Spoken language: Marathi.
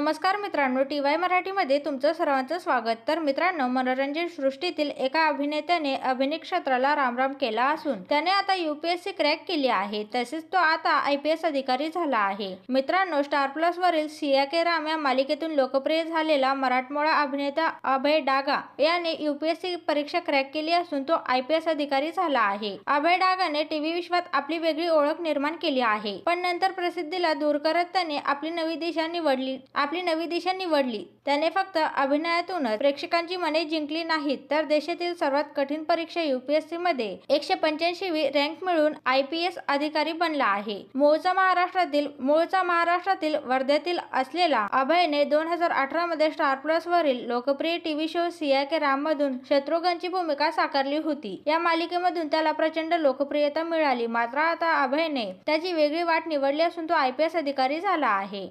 नमस्कार मित्रांनो टी वाय मराठीमध्ये तुमचं सर्वांचं स्वागत. तर मित्रांनो मनोरंजन सृष्टीतील एका अभिनेत्याने अभिनय क्षेत्राला रामराम केला असून त्याने आता युपीएससी क्रॅक केली आहे. तसेच तो आता आय पी एस अधिकारी झाला आहे. मित्रांनो स्टार प्लस वरील सिया के राम या मालिकेतून लोकप्रिय झालेला मराठमोळा अभिनेता अभय डागा याने युपीएससी परीक्षा क्रॅक केली असून तो आय पी एस अधिकारी झाला आहे. अभय डागाने टीव्ही विश्वात आपली वेगळी ओळख निर्माण केली आहे. पण नंतर प्रसिद्धीला दूर करत त्याने आपली नवी दिशा निवडली. आपली नवी दिशा निवडली. त्याने फक्त अभिनयातूनच प्रेक्षकांची मने जिंकली नाहीत तर देशातील सर्वात कठीण परीक्षा युपीएससी मध्ये एकशे पंच्याऐंशी रँक मिळून आय पी एस अधिकारी बनला आहे. मूळचा महाराष्ट्रातील मूळचा महाराष्ट्रातील वर्ध्यातील असलेला अभयने दोन हजार अठरा मध्ये स्टार प्लस वरील लोकप्रिय टीव्ही शो सिया के राम मधून शत्रुघ्नची भूमिका साकारली होती. या मालिकेमधून त्याला प्रचंड लोकप्रियता मिळाली मात्र आता अभयने त्याची वेगळी वाट निवडली असून तो आय पी एस अधिकारी झाला आहे.